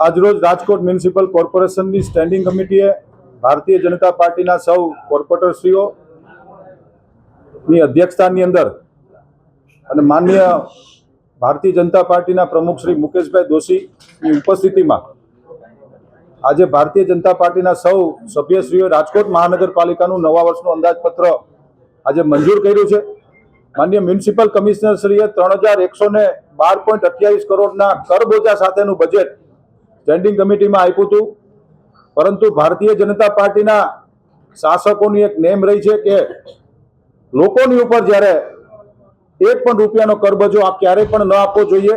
આજરોજ રાજકોટ મ્યુનિસિપલ કોર્પોરેશનની સ્ટેન્ડિંગ કમિટીએ ભારતીય જનતા પાર્ટીના સૌ કોર્પોરેટરશ્રીઓની અધ્યક્ષતાની અંદર અને માન્ય ભારતીય જનતા પાર્ટીના પ્રમુખ શ્રી મુકેશભાઈ દોશીની ઉપસ્થિતિમાં આજે ભારતીય જનતા પાર્ટીના સૌ સભ્યશ્રીઓ રાજકોટ મહાનગરપાલિકાનું નવા વર્ષનું અંદાજપત્ર આજે મંજૂર કર્યું છે. માન્ય મ્યુનિસિપલ કમિશનરશ્રીએ ત્રણ હજાર એકસો ને બાર પોઈન્ટ અઠ્યાવીસ કરોડના કરબોજા સાથેનું બજેટ સ્ટેન્ડિંગ કમિટીમાં આપ્યું હતું. પરંતુ ભારતીય જનતા પાર્ટીના શાસકોની એક નેમ રહી છે કે લોકોની ઉપર જ્યારે એક પણ રૂપિયાનો કરબજો આ ક્યારેય પણ ન આપવો જોઈએ.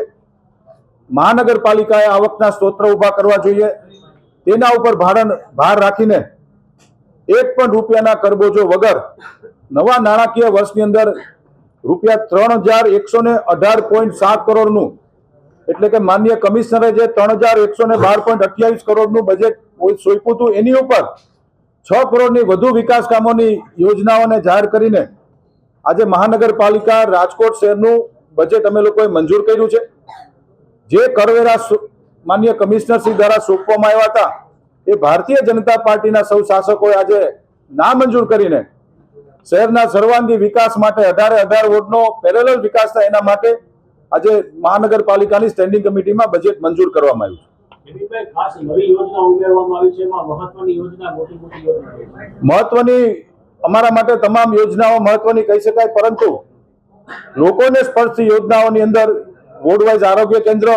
મહાનગરપાલિકાએ આવકના સ્ત્રોત્ર ઊભા કરવા જોઈએ. તેના ઉપર ભારણ, ભાર રાખીને એક પણ રૂપિયાના કરબોજો વગર નવા નાણાકીય વર્ષની અંદર રૂપિયા ત્રણ હજાર એકસો ને અઢાર પોઈન્ટ સાત કરોડનું. એટલે કે માન્ય કમિશનરે જે ત્રણ હજાર એકસો ને બાર પોઈન્ટ અઠ્યાવીસ કરોડનું બજેટ સોંપ્યું હતું, એની ઉપર છ કરોડની વધુ વિકાસ કામોની યોજનાઓને જાહેર કરીને આજે મહાનગરપાલિકા રાજકોટ શહેરનું બજેટ અમે લોકોએ મંજૂર કર્યું છે. જે કરવેરા માન્ય કમિશનર શ્રી દ્વારા સોંપવામાં આવ્યા હતા, એ ભારતીય જનતા પાર્ટીના સૌ શાસકોએ આજે નામંજૂર કરીને શહેરના સર્વાંગી વિકાસ માટે અઢારે અઢાર વોર્ડનો પેરેલલ વિકાસ થાય એના માટે આજે મહાનગરપાલિકાની સ્ટેન્ડિંગ કમિટીમાં બજેટ મંજૂર કરવામાં આવ્યું. મહત્વની અમારા માટે તમામ યોજનાઓ મહત્વની કહી શકાય પરંતુ લોકોને સ્પર્શતી યોજનાઓની અંદર વોર્ડ વાઇઝ આરોગ્ય કેન્દ્ર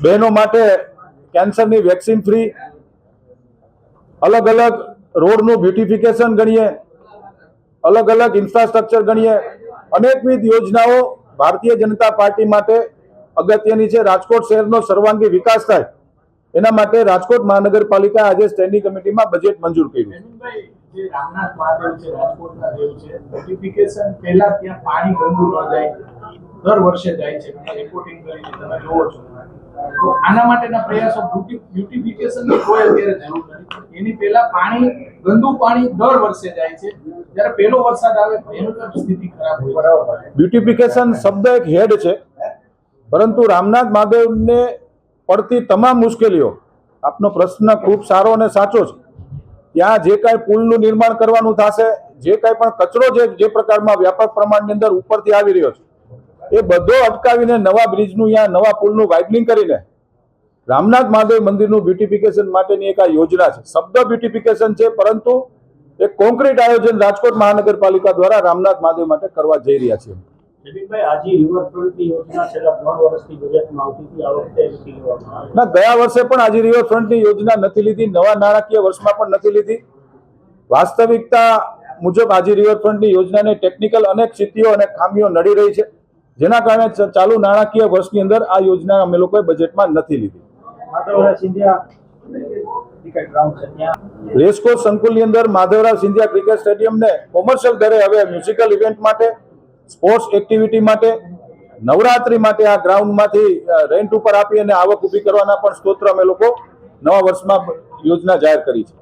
બહેનો માટે કેન્સરની વેક્સિન ફ્રી અલગ અલગ રોડનું બ્યુટિફિકેશન ગણીએ અલગ અલગ ઇન્ફ્રાસ્ટ્રક્ચર ગણીએ. અનેકવિધ યોજનાઓ ભારતીય જનતા પાર્ટી માટે અગત્યની છે. રાજકોટ શહેરનો સર્વાંગી વિકાસ થાય એના માટે રાજકોટ મહાનગરપાલિકા આજે સ્ટેન્ડિંગ કમિટીમાં બજેટ મંજૂર કર્યું દર વર્ષે જાય છો. તો આના માટેના પ્રયાસો બ્યુટિફિકેશનની કોઈ અત્યારે જરૂર નથી. એની પહેલા પાણી, ગંદુ પાણી દર વર્ષે જાય છે. જ્યારે પહેલો વરસાદ આવે ભયંકર સ્થિતિ ખરાબ હોય બ્યુટિફિકેશન શબ્દ એક હેડ છે. પરંતુ રામનાથ મહાદેવને પડતી તમામ મુશ્કેલીઓ, આપનો પ્રશ્ન ખૂબ સારો અને સાચો છે. ત્યાં જે કાંઈ પુલનું નિર્માણ કરવાનું થશે, જે કાંઈ પણ કચરો જે જે પ્રકારમાં વ્યાપક પ્રમાણની અંદર ઉપરથી આવી રહ્યો છે એ બધો અટકાવીને નવા બ્રિજનું યા નવા પુલનું વાઇડનિંગ કરીને રામનાથ મહાદેવ મંદિરનું બ્યુટિફિકેશન માટેની એક આ યોજના છે. શબ્દ બ્યુટિફિકેશન છે પરંતુ એક કોન્ક્રીટ આયોજન રાજકોટ મહાનગરપાલિકા દ્વારા રામનાથ મહાદેવ માટે કરવા જઈ રહ્યા છીએ ના ગયા વર્ષે પણ આજી રિવરફ્રન્ટની યોજના નથી લીધી. નવા નાણાકીય વર્ષમાં પણ નથી લીધી. વાસ્તવિકતા મુજબ આજી રિવરફ્રન્ટની યોજનાને ટેકનિકલ અનેક સ્થિતિઓ અને ખામીઓ નડી રહી છે. જેના કારણે ચાલુ નાણાકીય વર્ષની અંદર આ યોજના અમે લોકોએ બજેટમાં નથી લીધી. રેસકોર્સ સંકુલની અંદર માધવરાવ સિંધિયા ક્રિકેટ સ્ટેડિયમને કોમર્શિયલ દરે હવે મ્યુઝિકલ ઇવેન્ટ માટે સ્પોર્ટ્સ એક્ટિવિટી માટે નવરાત્રી માટે આ ગ્રાઉન્ડમાંથી રેન્ટ ઉપર આપી અને આવક ઊભી કરવાના પણ સ્તોત્ર અમે લોકો નવા વર્ષમાં યોજના જાહેર કરી છે.